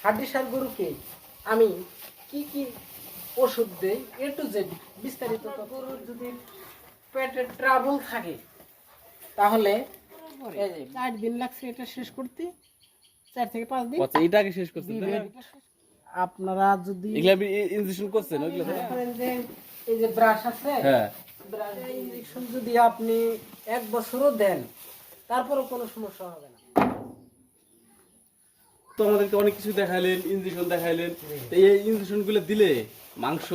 হাড্ডিসার গরুকে আমি কি কি ওষুধ দেই এ টু জেড বিস্তারিত গরুর যদি পেটে ট্রাবল থাকে তাহলে এই চার দিন লাগছে এটা শেষ করতে চার থেকে পাঁচ দিন। আচ্ছা এটা আগে শেষ করছেন তাই আপনারা যদি এগুলা ইনজেকশন করছেন যে এই যে ব্রাশ আছে হ্যাঁ। ব্রাশ ইঞ্জেকশন যদি আপনি এক বছরও দেন তারপরও কোনো সমস্যা হবে না। তো আমাদেরকে অনেক কিছু দেখাইলেন ইনজেকশন দেখাইলেন। এই ইনজেকশনগুলো দিলে মাংস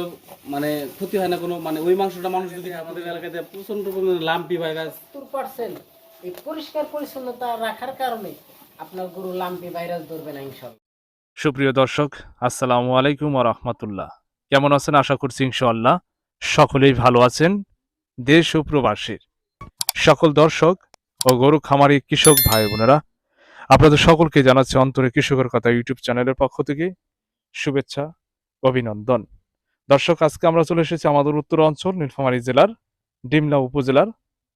মানে ক্ষতি হয় না কোনো মানে ওই মাংসটা মানুষ যদি আমাদের এলাকাতে প্রচণ্ড পরিমাণে লাম্পি ভাইরাস সত্তর পার্সেন্ট এই পরিষ্কার পরিচ্ছন্নতা রাখার কারণে আপনার গরু লাম্পি ভাইরাস ধরবে না ইনশাল্লাহ। সুপ্রিয় দর্শক আসসালামু আলাইকুম রহমতুল্লাহ। কেমন আছেন? আশা করছি ইনশাআল্লাহ সকলেই ভালো আছেন দেশ ও প্রবাসীর। সকল দর্শক ও গরু খামারি কৃষক ভাই বোনেরা আপনাদের সকলকে জানাচ্ছি অন্তরে কৃষকের কথা ইউটিউব চ্যানেলের পক্ষ থেকে শুভেচ্ছা, অভিনন্দন। দর্শক, আজকে আমরা চলে এসেছি আমাদের উত্তর অঞ্চল, নীলফামারী জেলার, ডিমলা উপজেলার,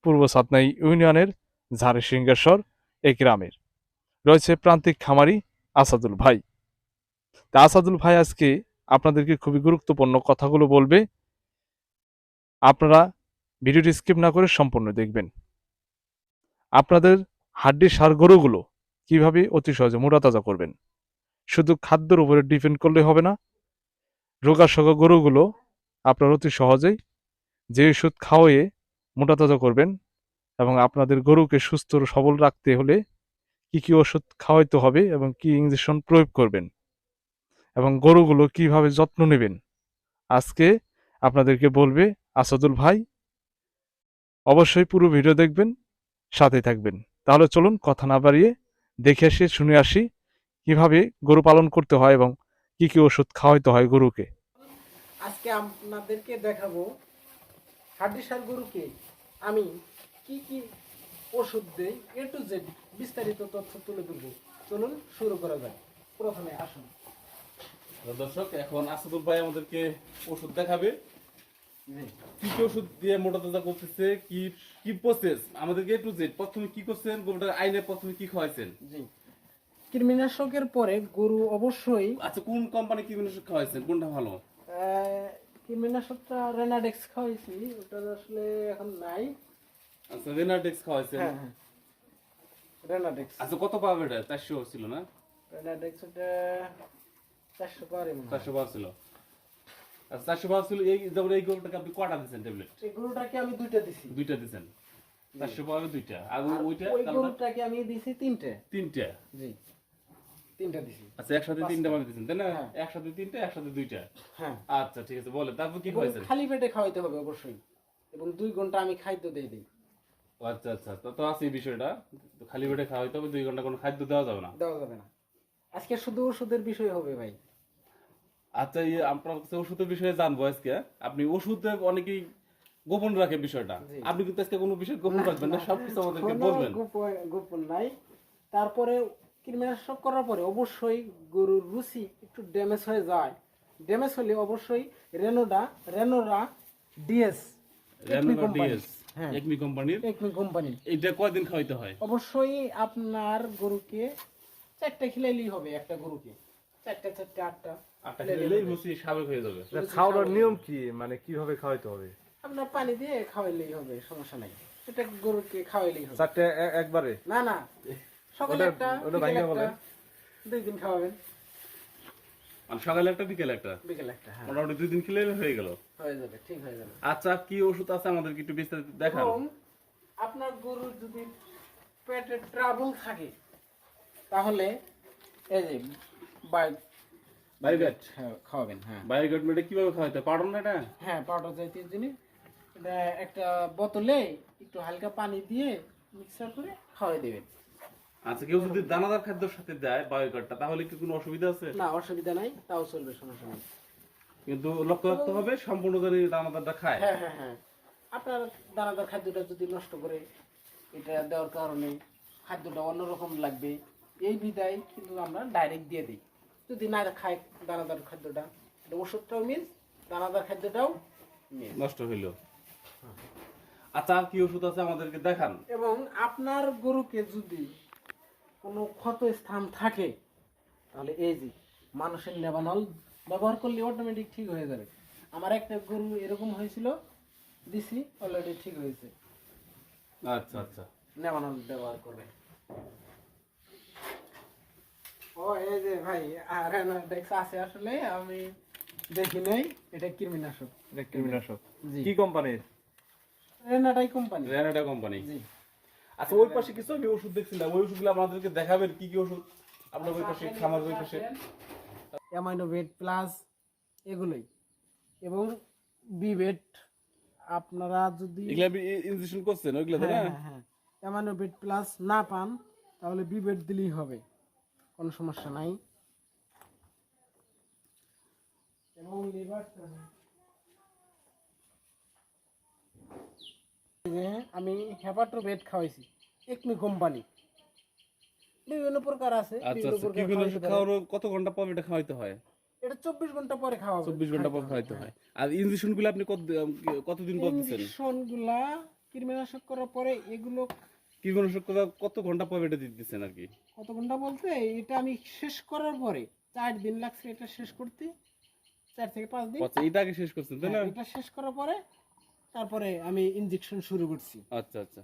পূর্ব সাতনাই ইউনিয়নের, ঝাড়ি সিংহেশ্বর এই গ্রামের। রয়েছে প্রান্তিক খামারি আসাদুল ভাই। তা আসাদুল ভাই আজকে আপনাদেরকে খুবই গুরুত্বপূর্ণ কথাগুলো বলবে। আপনারা ভিডিওটি স্কিপ না করে সম্পূর্ণ দেখবেন। আপনাদের হাড্ডি সার গরুগুলো কীভাবে অতি সহজে মোটাতাজা করবেন? শুধু খাদ্যের উপরে ডিপেন্ড করলে হবে না। রোগাশোগা গরুগুলো আপনার অতি সহজেই যে ওষুধ খাওয়াইয়ে মোটাতাজা করবেন এবং আপনাদের গরুকে সুস্থ সবল রাখতে হলে কি কি ওষুধ খাওয়াইতে হবে এবং কি ইঞ্জেকশন প্রয়োগ করবেন এবং গরুগুলো কীভাবে যত্ন নেবেন? আজকে আপনাদেরকে বলবে আসাদুল ভাই। অবশ্যই পুরো ভিডিও দেখবেন, সাথে থাকবেন। তাহলে চলুন কথা না বাড়িয়ে দেখে আসি শুনে আসি কীভাবে গরু পালন করতে হয় এবং কি কি ওষুধ খাওয়াইতে হয় গরুকে। আজকে আপনাদেরকে দেখাবো হাড্ডিসার গরুকে আমি কি কি ওষুধ দেই এ টু জেড বিস্তারিত তথ্য তুলে ধরবো। চলুন শুরু করা যাক। প্রথমে আসুন। দর্শক এখন আসাদুল ভাই আমাদেরকে ওষুধ দেখাবে। কি কি ওষুধ দিয়ে মোটা তাজা করতেছে কি কি প্রসেস আমাদেরকে টু জেড প্রথমে কি করছেন গরুটার আইনে প্রথমে কি খাওয়াইছেন? জি। কৃমিনাশকের পরে গরু অবশ্যই আচ্ছা কোন কোম্পানি কি জিনিস খাওয়াইছেন? কোনটা ভালো? আহ, কৃমিনাশকটা রেনাডেক্স খাওয়াইছি ওটা আসলে এখন নাই। আচ্ছা রেনাডেক্স খাওয়াইছেন। হ্যাঁ হ্যাঁ। রেনাডেক্স আচ্ছা কত পাবে এটা? চারশো ছিল না? রেনাডেক্স ওটা চারশো হয়। চারশো পাওয়া ছিল। চারশো পাওয়া ছিল এই যেমন এই গরুটাকে আপনি কটা দিচ্ছেন ট্যাবলেট এই গরুটাকে আমি দুইটা দিছি। দুইটা দিচ্ছেন? চারশো পাওয়া দুইটা। আর ওইটা গরুটাকে আমি দিছি তিনটে। তিনটা? জি। তিনটা দিছি। আচ্ছা একসাথে তিনটা মানে তাই না? হ্যাঁ। একসাথে তিনটা একসাথে দুইটা? হ্যাঁ। আচ্ছা ঠিক আছে বলে তারপর কি খাইছেন খালি পেটে খাওয়াইতে হবে অবশ্যই। এবং দুই ঘণ্টা আমি খাদ্য দিয়ে দিই। আচ্ছা আচ্ছা তো তো আছে এই বিষয়টা। খালি পেটে খাওয়াইতে হবে দুই ঘণ্টা কোনো খাদ্য দেওয়া যাবে না? দেওয়া যাবে না। আজকে শুধু ওষুধের বিষয় হবে ভাই। আচ্ছা আপনার কাছে ওষুধের বিষয়ে জানব আজকে। আপনি ওষুধে অনেকেই গোপন রাখে বিষয়টা। আপনি কিন্তু আজকে কোনো বিষয় গোপন রাখবেন না সবকিছু আমাদেরকে বলবেন। গোপন- নাই। তারপরে কীটনাশক করার পরে অবশ্যই গরুর রুচি একটু ড্যামেজ হয়ে যায়। ড্যামেজ হলে অবশ্যই Renoda Renora DS Renova DS. Acme কোম্পানির একমি কোম্পানি এইটা কয়দিন খাওয়াইতে হয়? অবশ্যই আপনার গরুকে চারটা খিলাইলেই হবে একটা গরুকে। চারটা চারটা আটটা। আটটা খেলেই রুচি স্বাভাবিক হয়ে যাবে। খাওয়ানোর নিয়ম কি? মানে কীভাবে খাওয়াইতে হবে? আপনার পানি দিয়ে খাওয়াইলেই হবে সমস্যা নাই। এটা গরুকে খাওয়াইলেই হবে। চারটে একবারে? না না। সকালে একটা ওটা দুই দিন খাওয়াবেন। মানে সকালে একটা বিকেলে একটা? বিকেলে একটা হ্যাঁ। মোটামুটি দুই দিন খেলে হয়ে গেল। হয়ে যাবে ঠিক হয়ে যাবে। আচ্ছা কি ওষুধ আছে আমাদেরকে একটু বিস্তারিত দেখান? আপনার গরুর যদি পেটে ট্রাবল থাকে তাহলে এই যে বাই হ্যাঁ, খাওয়াবেন হ্যাঁ। বায়োগেট মেটে কীভাবে খাওয়াইতে পারো না এটা? হ্যাঁ পাউডার জাতীয় জিনিস। এটা একটা বোতলে একটু হালকা পানি দিয়ে মিক্সার করে খাওয়াই দেবেন। আচ্ছা কেউ যদি দানাদার খাদ্যের সাথে দেয় বায়োগেটটা তাহলে কি কোনো অসুবিধা আছে? না অসুবিধা নাই তাও চলবে সমস্যা নেই। কিন্তু লক্ষ্য রাখতে হবে সম্পূর্ণ যদি দানাদারটা খায়? হ্যাঁ হ্যাঁ হ্যাঁ। আপনার দানাদার খাদ্যটা যদি নষ্ট করে এটা দেওয়ার কারণে খাদ্যটা অন্যরকম লাগবে। এই বিদায় কিন্তু আমরা ডাইরেক্ট দিয়ে দিই। যদি না খায় দানাদার খাদ্যটা। ওষুধটাও মিস দানাদার খাদ্যটাও নষ্ট হইল। আচ্ছা আর কি ওষুধ আছে আমাদেরকে দেখান। এবং আপনার গরুকে যদি কোনো ক্ষত স্থান থাকে তাহলে এই যে মানুষের নেবানল ব্যবহার করলে অটোমেটিক ঠিক হয়ে যাবে। আমার একটা গরু এরকম হয়েছিল দিছি অলরেডি ঠিক হয়েছে। আচ্ছা আচ্ছা। নেবানল ব্যবহার করে ও এই যে ভাই আর ডেক্স আছে আসলে আমি দেখি নাই এটা কৃমিনাশক এটা কীটনাশক জি। কি কোম্পানির রেনাটাই কোম্পানি রেনাটা কোম্পানি জি। আচ্ছা ওই পাশে কিছু আমি ওষুধ দেখছিলাম ওই ওষুধগুলো আমাদেরকে দেখাবেন কি কি ওষুধ? আপনার ওই পাশে খামার ওই পাশে। অ্যামাইনোভেট প্লাস এগুলোই। এবং বিভেট আপনারা যদি এগুলো ইনজেকশন করছেন ওইগুলো তাই না? হ্যাঁ হ্যাঁ অ্যামাইনোভেট প্লাস না পান তাহলে বিভেট দিলেই হবে। কোনো সমস্যা নাই। এবং লিভারটা যে আমি হেপাটোভেট খাওয়াইছি একমি কোম্পানি। বিভিন্ন প্রকার আছে আচ্ছা বিভিন্ন আচ্ছা কত ঘণ্টা পর এটা খাওয়াইতে হয়? এটা চব্বিশ ঘণ্টা পরে খাওয়া চব্বিশ ঘণ্টা পর খাওয়াইতে হয়। আর ইনজেকশনগুলো আপনি কত কতদিন পর দিচ্ছেন? ইঞ্জেকশনগুলা কীটনাশক করার পরে এগুলো কি গুলো কত ঘণ্টা পর এটা দিতেছেন আর কি? কত ঘণ্টা বলতে এটা আমি শেষ করার পরে চার দিন লাগছে এটা শেষ করতে চার থেকে পাঁচ দিন। আচ্ছা এটা আগে শেষ করছেন তাই না? হ্যাঁ, এটা শেষ করার পরে তারপরে আমি ইনজেকশন শুরু করছি। আচ্ছা আচ্ছা।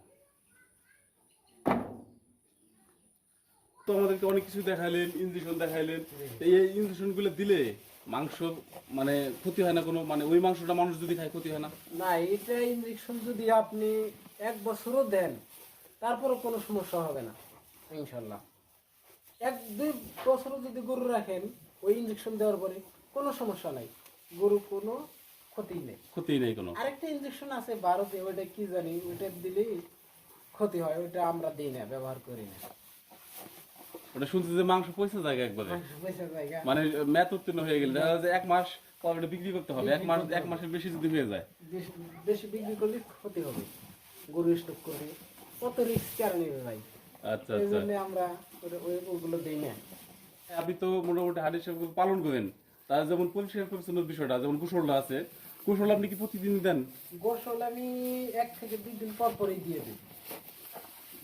তো আমাদেরকে অনেক কিছু দেখাইলেন ইনজেকশন দেখাইলেন। এই ইনজেকশনগুলো দিলে মাংস মানে ক্ষতি হয় না কোনো? মানে ওই মাংসটা মানুষ যদি খায় ক্ষতি হয় না? না এটা ইনজেকশন যদি আপনি এক বছরও দেন তারপরে কোনো সমস্যা হবে না ইনশাল্লাহ এক দুই বছরও যদি গরু রাখেন ওই ইনজেকশন দেওয়ার পরে কোনো সমস্যা নাই। গরু কোনো ক্ষতি নেই। ক্ষতি নেই কোনো। আরেকটা ইনজেকশন আছে ভারতে ওইটা কি জানি ওইটা দিলেই ক্ষতি হয় ওইটা আমরা দিই না ব্যবহার করি না। ওটা শুনছি যে মাংস পয়সা জায়গা একবারে। মানে ম্যাথ উত্তীর্ণ হয়ে গেলে দেখা এক মাস পর বিক্রি করতে হবে এক মাস এক মাসের বেশি যদি হয়ে যায়। বেশি- বেশি বিক্রি করলে ক্ষতি হবে। গরু স্টক করে কত রিস্ক কারণ নেবে ভাই? আচ্ছা আচ্ছা। আমরা ওটা- ওই- ওগুলো দিই না। আপনি তো মোটামুটি হাড়ি পালন করেন। তার যেমন পরিষ্কার বিষয়টা যেমন কুশলটা আছে কুশল আপনি কি প্রতিদিন দেন? গোসল আমি এক থেকে দুই দিন পর পরেই দিয়ে দিই।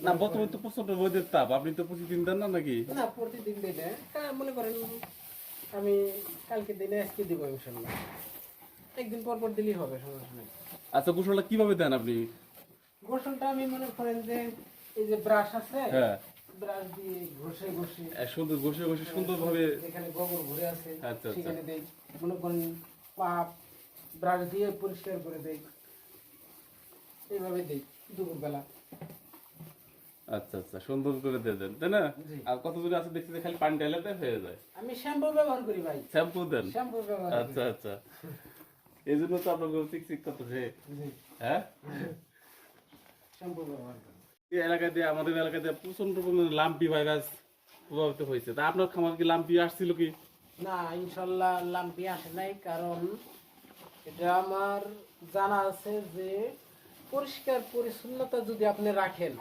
না বর্তমানে তো প্রচণ্ড তাপ। আপনি তো প্রতিদিন দেন না নাকি? না প্রতিদিন দিই না। মনে করেন আমি কালকে দিনে আজকে দিব ইনশাল্লাহ। একদিন পর পর দিলেই হবে সমস্যা নেই। আচ্ছা কুশলটা কীভাবে দেন আপনি? গোসলটা আমি মনে করেন যে এই যে ব্রাশ আছে হ্যাঁ। ব্রাশ দিয়ে ঘষে ঘষে সুন্দর ঘষে ঘষে সুন্দরভাবে যেখানে গোবর ঘুরে আছে আচ্ছা, আচ্ছা। সেখানে দেই। মনে করেন পা ব্রাশ দিয়ে পরিষ্কার করে দেই। এইভাবে দেই দুপুরবেলা। আচ্ছা আচ্ছা সুন্দর করে দিয়ে দেন তাই না? আর কতজন আছে দেখছি খালি পানি ঢালে হয়ে যায়। আমি শ্যাম্পু ব্যবহার করি ভাই। শ্যাম্পু দেন। শ্যাম্পু ব্যবহার আচ্ছা আচ্ছা। এই জন্য তো আপনার হ্যাঁ? পরিচ্ছন্নতা যদি আপনি রাখেন,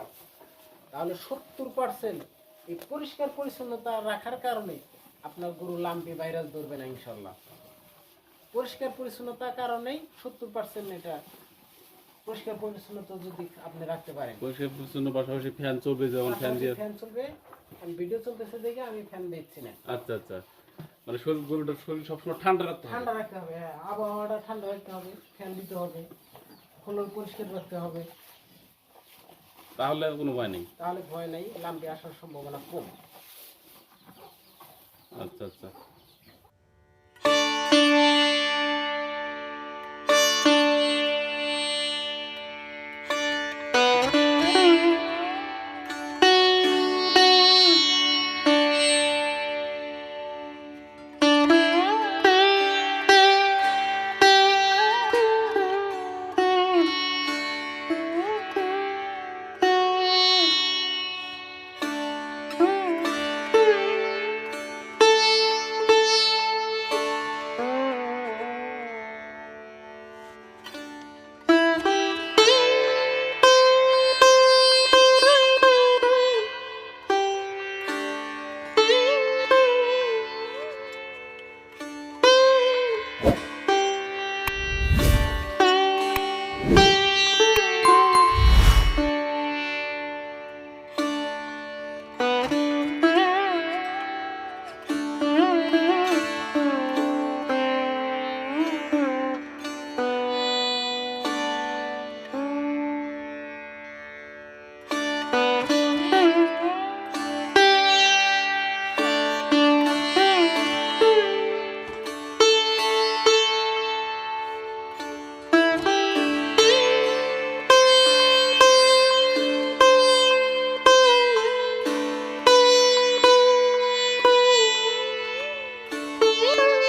তাহলে সত্তর পার্সেন্ট এই পরিষ্কার পরিচ্ছন্নতা রাখার কারণে আপনার গরু লাম্পি ভাইরাস ধরবে না, ইনশাল্লাহ। পরিষ্কার পরিচ্ছন্নতার কারণেই সত্তর পার্সেন্ট এটা পরিষ্কার পরিচ্ছন্নতা যদি আপনি রাখতে পারেন। পরিষ্কার পরিচ্ছন্ন পাশাপাশি ফ্যান চলবে যেমন ফ্যান দিয়ে। ফ্যান চলবে আমি ভিডিও চলতেছে দেখে আমি ফ্যান দিচ্ছি না। আচ্ছা আচ্ছা। মানে শরীর গরুটার শরীর সবসময় ঠান্ডা রাখতে হবে। ঠান্ডা রাখতে হবে হ্যাঁ আবহাওয়াটা ঠান্ডা রাখতে হবে ফ্যান দিতে হবে ফলন পরিষ্কার রাখতে হবে। তাহলে আর কোনো ভয় নেই? তাহলে ভয় নেই লাম্পি আসার সম্ভাবনা কম। আচ্ছা আচ্ছা।